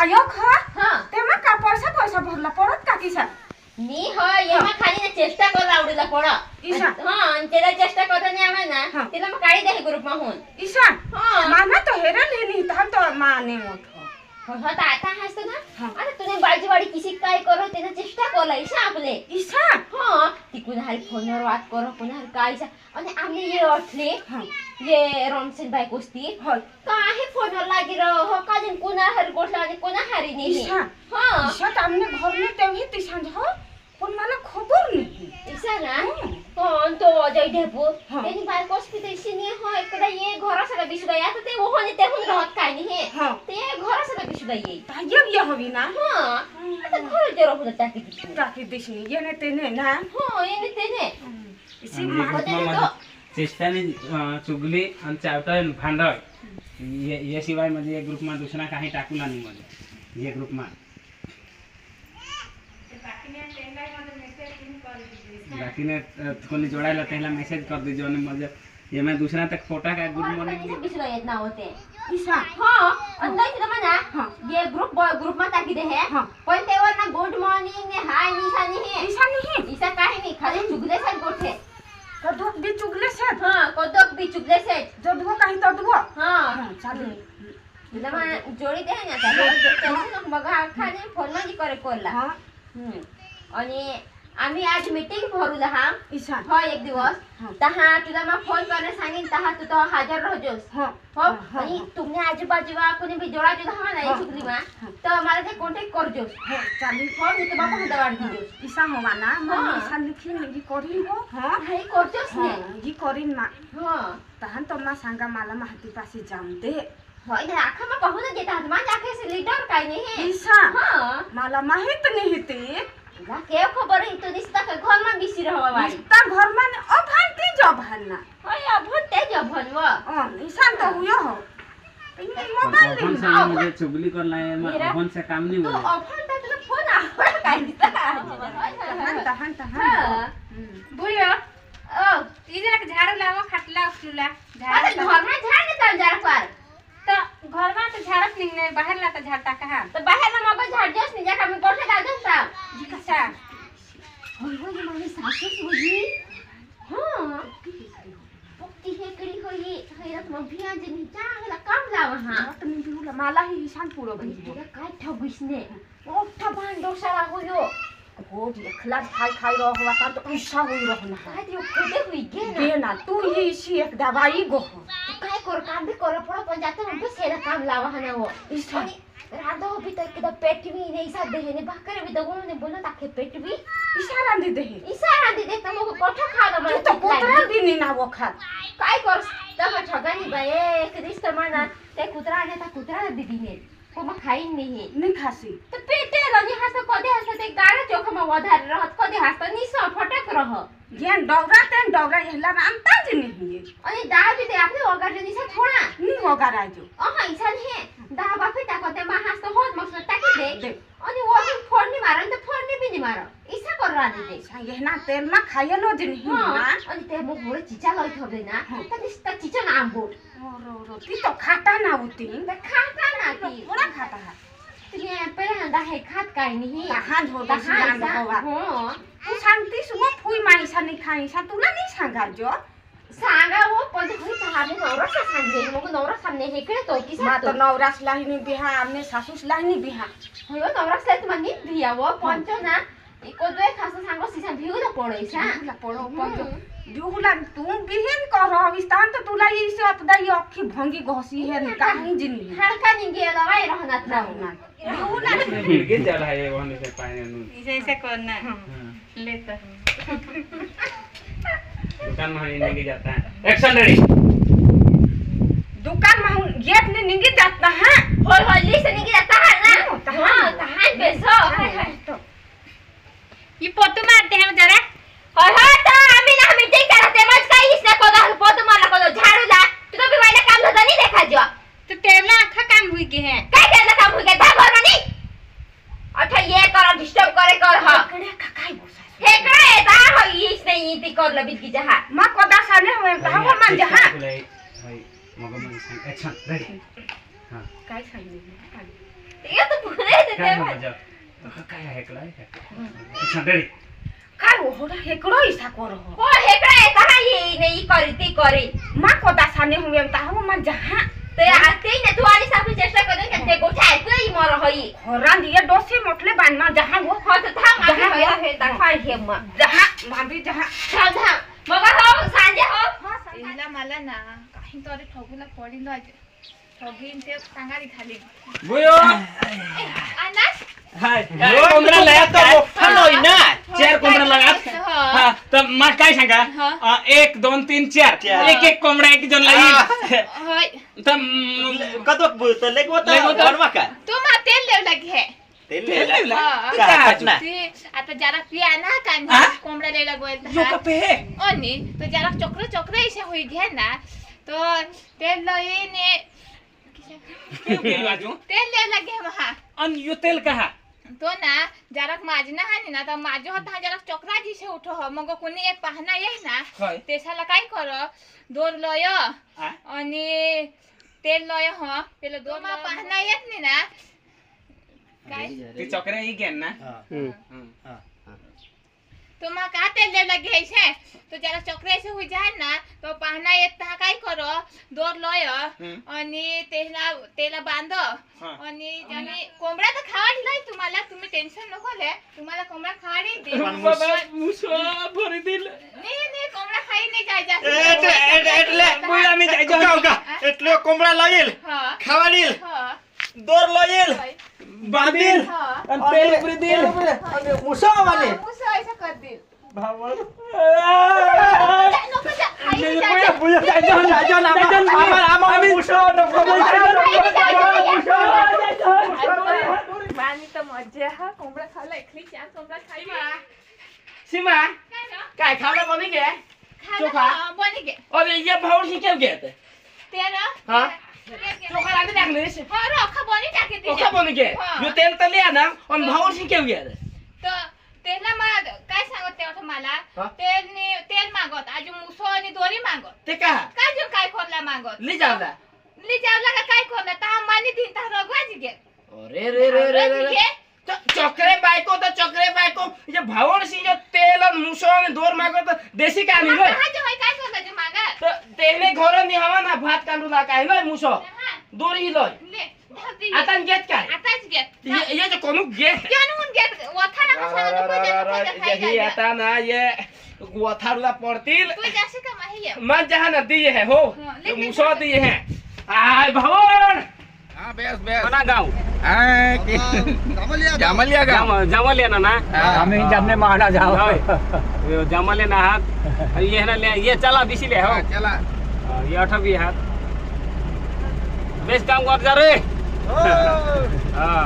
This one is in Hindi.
आयो खा। हा। तेव्हा का पैसा पैसा भरला पडत का किसा मी हो येमा खाली ना चेष्टा कर आवडीला पड ईशा. हा आणि त्याला चेष्टा करता नाही आम्हाला हा. ना तिला मग काढी दे ग्रुप माहून ईशा हा। माना तो हेरन हे नहीं हम तो माने मोठ। आता ना. आता तुने बाजूवाडी किसी काय करो चेष्टा करला ईशा आपले ईशा हा ती कुणाला फोनवर वाद करो कुणाला काय ईशा आणि आम्ही ये ये रॉमसेन बाईक असती होय काहे फोनवर लागी रहो हो का दिन कुणा हर गोठला आणि कुणा हारी नाही ईशा हा ईशा तो हमने घर में तेव्ही ती सांज हो पण मला खबर नाही ईशा ना हं. तो अजय ढेपू हा. त्यांनी बायको असते तशी नाही हो इकडे ये घरा सगळं बिसुदा या तर ते ओहोने ते होऊन राहत काय नाही हे हा ते घरा सगळं बिसुदा ये तायब ये हवी ना हा आता घर जे राहू टाकी तिथे टाकी दिसनी येणे ते ने ना हो येणे ते ने इसी आणि मा- होते ग्रुपमध्ये तो. चेष्टाने चुगली आणि चावटं भांडळ ये- याशिवाय म्हणजे या ग्रुपમાં दुसरा काही टाकूला नाही मध्ये या बाकी ने थोड़ी जोड़ा ला पहला मैसेज कर दीजिए ने मुझे ये मैं दूसरा तक फोटा का गुड मॉर्निंग बीच रहे इतना होते दूसरा हाँ अंदर से मना तो हाँ। ये ग्रुप बॉय ग्रुप में ताकि दे है। हाँ। पर और ना गुड मॉर्निंग ने हाय निशा नहीं है। निशा नहीं है। निशा का ही नहीं? खाली चुगले से गोठे कदोक भी चुगले से? हाँ कदोक भी चुगले से। जो का ही तो दुगो हाँ हाँ। चालू मैं मतलब जोड़ी दे है ना चालू टेंशन मगा खाने फ़ोन में करे कोला। हाँ। हम्म। आणि आम्ही आज मीटिंग भरूला हा हो एक दिवस। हा. तहा तुला मग फ़ोन करणे सांगेन तहा तू तो हजर राहजोस। हाँ। हो हा, हा, आणि हा. आजूबाजूला कोणी बी जोडा जोडा हवा नाही हा. चुकली मा हा. तर मला ते कॉन्टॅक्ट करजोस हो चालेल हो मी तुम्हाला हंदा वाढ दिजोस ईशा होवा ना हाँ. मग ईशा लिखी मेरी करीन हो? हाँ। हे करजोस ने। हाँ करीन ना। हो। तहन तो मा सांगा मला माहिती पाशी जाऊन दे हो इथे आखा मग पाहू देतात माझ्या आखेचे लीडर काय नाही ईशा मला माहित नाही ते के खबर है तो निस्ता के घर में बिसी रहवा वाली घर में अभन ते जभन ना हाय अभन ते जभन वा हां हुयो हो मोबाइल ले आओ चुगली कर लाए मैं से काम हुआ तो अभन फोन आवड़ा काई ता ओ खटला घर झाड़ जा घर में तो झाड़त नहीं ने बाहर ला तो झाड़ता कहाँ तो बाहर हम अब झाड़ जोस नहीं जाकर मैं कोठे डाल दूँ साहब जी कैसा होई होई हमारे सासुर होई हाँ पक्की हेकड़ी होई हेरत में भी आज नहीं चांगला काम लाव हाँ तो मैं भी उला माला ही शान पूरो भाई पूरा काय ठा बिसने ओठा भांडो सारा होयो भोज एकला खाई खाई रह हुआ तो ऐसा हुई रहना काय दियो खुदे हुई गे ना तू ही इसी एक दवाई गोहो हो तू काय कर काम भी कर पडो पण जाते ना बस काम लावा हना ना हो ईशा आणि राधा तो तर पेट भी नहीं सा देहने भाकर भी दगुण ने बोला ताके पेट भी ईशा रांदी दे इसारा दे देता को कोठा खा तू मला तो पोतरा भी नहीं ना वो खा काय कर तब ठगानी बाय एक तर म्हणा ते कुत्रा आणि त्या कुत्रा दिदीने को मग खाई नहीं नहीं खासी। तर पेटे रनी हस कधी हास ते गाडा में वधार रहत कधी नि निस फटक रह। ज्ञान डौरा तेन डौरा राम ता जे नहीं है दा दहा दे आपने आपले जे निसा थोडा। नहीं होगा राजू अहा इसान हे। दहा बाफे टाकते मा हास तो होत मग टाकी दे। दे। आणि वरून फोडणी मार तर फोडणी बी नाही मार इसा कर राहते ते ईशा यहना तेल मा खाया लो दिन ही हा, ना आणि ते मग थोडं चिचा लय ठेवले ना हा. तर दिसतं चिचा ना आंबोट रो रो ती तो खाता ना होती तर खाता ना ती थोड़ा खाता है तुम्ही पहिल्यांदा हे खात काय नाही तहान हो दहा दहान इसा- होवा हो. तू सांगतीस वो फुई माईसा नहीं खाई सा तुला नहीं सांगा जो सांगा हो पण ते होई तर आम्ही नवराचा सांगले मग नवरा सामने हे कडे तो की मा तो सांगतो नवरास लाहिनी बिहा आमने सासूस लाहिनी बिहा। होय नवराच लाईत मग भिया वो पंचो ना एक खास सांगो सिसा ना पडोयसा बिहुला पड़ो हम्म. पंजो बिहुला तू बिहेन कर अविस्तान तो तुला ये से अपदा ये अखी भंगी घसी है काहे जिनी हडका नि गेला वाय रहनात ना बिहुला गिरगे चला है वहाँ से पानी नु ऐसे ऐसे करना हाँ। लेता दुकान में नहीं लेके जाता है। एक्शन रेडी दुकान में हूँ गेट ने निंगी जाता है। होय होय लिस नि गेला तहान ना? हो, तहान. हाँ तहान बेसो हाय हाय ये पोतू मारते हैं जरा। होय होय तर आम्ही ना मीटिंग करते मग काही हिस्सा कोदा हलपो तुम्हाला कोदा झाडू ला तू तो भी वाला काम धंदा नहीं देखा जो तो तेरला आखा काम हुई के हैं काय केलं काम हुई काय घर नी अठा ये कर डिस्टर्ब करे कर ह कड़े का काय बोसा हे काय येता हो ईस नाही ती करलं बिदकी जहा मा कोदा साने होय ता हो मान जा हा. भाई मगम एक्शन रेडी हाँ काय सांगितलं ये तो काय मज़ा काय? ऐकलं छंडरी काय हो हेकडो इसा करो हो? हेकडा येता हा ये नाही करी ती करी. मा कोता साने हुए ता हो मा जहाँ ते आते ने तू आली सापी चेष्टा करून का ते गोठा ऐकू ही मर होई? हरान दिए डोसे मोटले बान मा जहाँ गो हो. तर थांब आधी जहा- होया हे. दाखवाय हे मग. जहाँ माबी जहाँ थांब थांब. मग हो सांजे हो तिला मला ना काही तरी ठगूला अझै ठगीन ते सांगारी खाली. बुयो! अनास! हाय यो, कोंबडा तुला लयात तो काय? मोठा लोय ना. चार कोंबडा लगात हा. हा तर मग काय सांगा? हा. एक दोन तीन चार. चार. एक एक कोंबडा एक जण लागेल. होय. तर कदोक होता. बनवा का तू मा तेल देव लागी हे ते तेल. हा. हातात ना ती आता जरा पिया ना हा? कोंबडा लेला गोयल यो कपे हे अनि तो जरा चक्र चक्र ऐसे हुई घे ना तो तेल लई ने क्यों केली बाजू तेल ले लगे महा अन यो तेल कहा तो ना जराक माझना हानी ना तर माझ्या होता जराक चक्रा दिसे उठो हो मग कोणी एक पाहना येई ना होय तेसाला काय कर दोर लय? आणि तेल लय ह त्याला दोन पाहना येत नाही ना ती चक्र ही गेन ना तो माँ का तेल देव लगे छे तो जरा चक्रे से हो जाए ना तो पहना ये ता काय करो दोर लय आणि तेला तेला बाँध आणि जनी कोंबडा तर खावा दिलाय तुम्हाला तुम्ही टेंशन नको ले तुम्हाला कोंबडा खाडी दे मुस भरी दिल नाही नाही कोंबडा खाई नाही जाय जा एटले मुई आम्ही जाय जा एटले कोंबडा लागेल खावा दिल दोर लयेल બાબીલ અને પેલ ઉપર દિલ અને મુસા વાલે મુસા એસા કર દિલ ભાવળ સીમા કાય ખાવડા બની ગયા ચોખા બની ગયા અરે એ ભાવડથી કેમ ગયા તે તેના હા चोखालाले टाक्ने रे ओखा तेल लिया ना काय तेल नि- तेल मागत मुसो आणि दोरी मागत ते काय बायको त चक्रे बायको तेल दोर मागो त देशी तेने घर निहावा ना भात काढू ना काय लय मुसो हा, दोर ही लय. आता घेत काय आताच घे ये जो कोणू घेत जानून घे वथा सांगू नको जे नको जे जा. आता ना ये गोथारुला पड़तील तू जाशी का माही मन जहाँ न दिए है हो हाँ, तो मुसो दिए हैं आय भवन हाँ बेस बेस कोना गाँव जामलिया का जमल ना ना आम्ही जामने माना जाओ जमल ना हाथ ये ना ले ये चला बिसी ले हो चला ये अठ भी हाथ बेस काम कर जा रे हाँ